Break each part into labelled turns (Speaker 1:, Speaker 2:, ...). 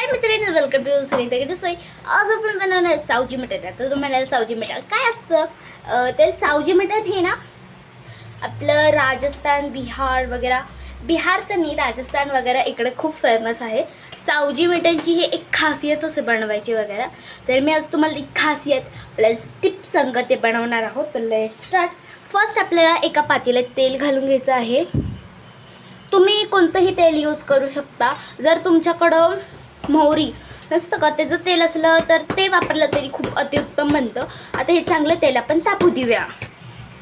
Speaker 1: नमस्कार मित्रांनो welcome to Sunita गेटसोई आज आपण बनवणार आहे सावजी मटण आता म्हणाल सावजी मटण काय असतं? ते तर सावजी मटण हे ना आपलं राजस्थान बिहार वगैरे बिहार तर नाही राजस्थान वगैरे इकडे खूप फेमस आहे. सावजी मटणची ही एक खासियत असे बनवायची वगैरे. तर मी आज तुम्हाला एक खासियत प्लस टिप संग ते बनवणार आहोत. तर लेट स्टार्ट फर्स्ट आपल्याला एका पातेल्यात तेल घालून घ्यायचं आहे. तुम्ही कोणतंही तेल यूज करू शकता. जर तुमच्याकडं मोहरी. नसतं का? त्याचं तेल असलं तर ते वापरलं तरी खूप अतिउत्तम बनतं. आता हे चांगलं तेल आपण तापू देऊया.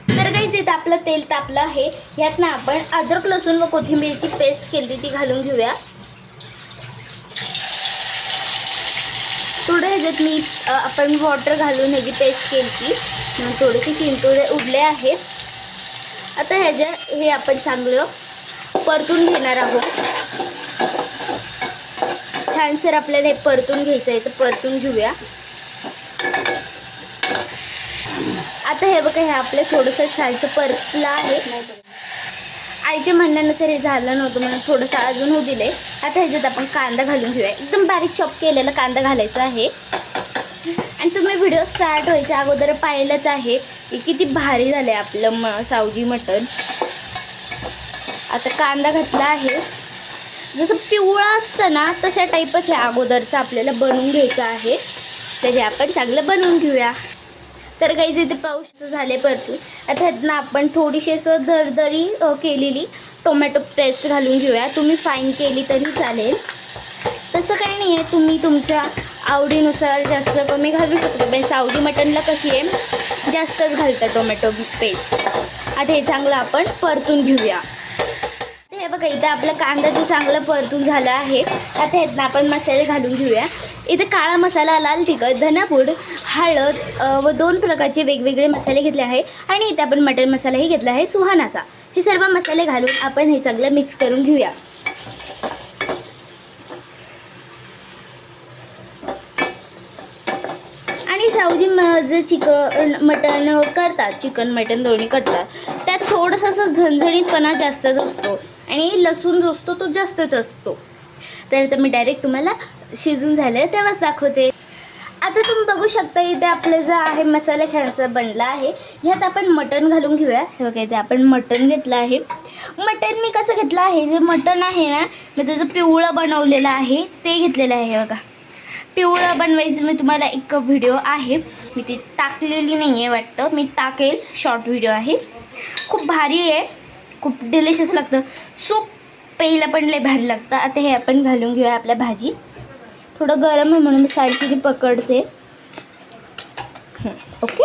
Speaker 1: तर काहीच इथं आपलं तेल तापलं आहे. ह्यात ना आपण अद्रक लसूण व कोथिंबीरची पेस्ट केली ती घालून घेऊया. थोडं ह्याच्यात मी आपण वॉटर घालून ह्याची पेस्ट केली थोडेसे चिंतोडे उडले आहेत. आता ह्याच्या हे आपण चांगलं परतून घेणार आहोत. छानसर आपल्याला हे परतून घ्यायचं आहे तर परतून घेऊया. आता हे बघा हे आपलं थोडंसं छानसं परतलं आहे. आईच्या म्हणण्यानुसार हे झालं नव्हतं म्हणून थोडंसं अजून होऊ दिले आता ह्याच्यात आपण कांदा घालून घेऊया. एकदम बारीक चॉप केलेला कांदा घालायचा आहे. आणि तुम्ही व्हिडिओ स्टार्ट व्हायच्या अगोदर पाहिलंच आहे की किती भारी झालं आहे आपलं म सावजी मटण. आता कांदा घातला आहे. जसं पिवळा असतं ना तशा टाईपच आहे अगोदरचं आपल्याला बनवून घ्यायचं आहे. तर हे आपण चांगलं बनवून घेऊया. तर काही जिथे पाऊस झाले परतून आता ह्यातनं आपण थोडीशी असं धरधरी केलेली टोमॅटो पेस्ट घालून घेऊया. तुम्ही फाईन केली तरी चालेल. तसं काही नाही आहे. तुम्ही तुमच्या आवडीनुसार जास्त कमी घालू शकता. म्हणजे आवडी मटनला कशी आहे? जास्तच घालतात टोमॅटो पेस्ट आता हे चांगलं आपण परतून घेऊया. बघा इथं आपलं कांदा ते चांगलं परतून झालं आहे आता ह्यातनं आपण मसाले घालून घेऊया. इथे काळा मसाला लाल तिखट धनापूड हळद व दोन प्रकारचे वेगवेगळे मसाले घेतले आहे. आणि इथे आपण मटन मसालाही घेतला आहे सुहानाचा. हे सर्व मसाले घालून आपण हे चांगलं मिक्स करून घेऊया. आणि सावजी जे चिकन मटण करतात चिकन मटण दोन्ही करतात त्यात थोडंसं असं झणझणीतपणा जास्तच असतो. आणि लसूण जो असतो तो जास्तच असतो. तर आता मी डायरेक्ट तुम्हाला शिजून झालं तेव्हाच दाखवते. आता तुम्ही बघू शकता इथे आपलं जे आहे मसाला छानसा बनला आहे. ह्यात आपण मटण घालून घेऊया. हे बघा इथे आपण मटण घेतलं आहे. मटण मी कसं घेतलं आहे? जे मटण आहे ना मी त्याचं पिवळं बनवलेलं आहे ते घेतलेलं आहे बघा. पिवळं बनवायचं मी तुम्हाला एक व्हिडिओ आहे. मी ती टाकलेली नाही आहे वाटतं. मी टाकेल शॉर्ट व्हिडिओ आहे. खूप भारी आहे. खूप डिलिशियस लागतं. सूप प्यायला पण लय भारी लागतं. आता हे आपण घालून घेऊया आपल्या भाजीत. थोडं गरम आहे म्हणून मी पकडते. ओके?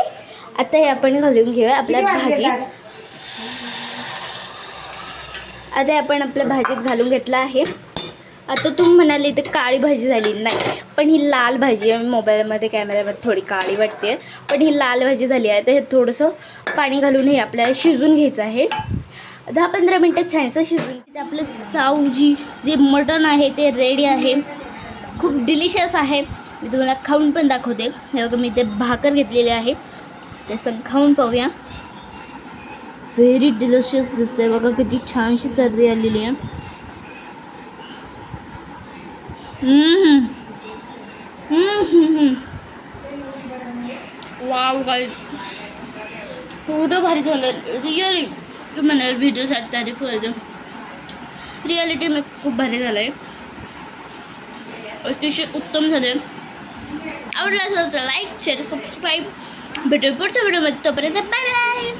Speaker 1: आता हे आपण घालून घेऊया आपल्या भाजीत. आता हे आपण आपल्या भाजीत घालून घेतलं आहे. आता तुम्ही म्हणाले इथे काळी भाजी झाली. नाही पण ही लाल भाजी आहे. मोबाईलमध्ये कॅमेऱ्यामध्ये थोडी काळी वाटते. पण ही लाल भाजी झाली आहे. तर हे थोडंसं पाणी घालून हे आपल्याला शिजून घ्यायचं आहे. दहा पंधरा मिनटं छानसं शिजून तिथे आपलं सावजी जे मटण आहे ते रेडी आहे. खूप डिलिशियस आहे. मी तुम्हाला खाऊन पण दाखवते. हे बघा मी ते भाकर घेतलेले आहे. ते सग खाऊन पाहूया. व्हेरी डिलिशियस दिसतंय. बघा किती छानशी तर्री आलेली आहे. वाव गाईज एवढं भारी झालं. रिअली. म्हणा व्हिडिओसाठी तारीफ करतो रियालिटी मी खूप भारी झालं आहे अतिशय उत्तम झाले आवडलं असेल तर लाईक शेअर सबस्क्राईब भेटू पुढच्या व्हिडिओमध्ये तोपर्यंत बाय बाय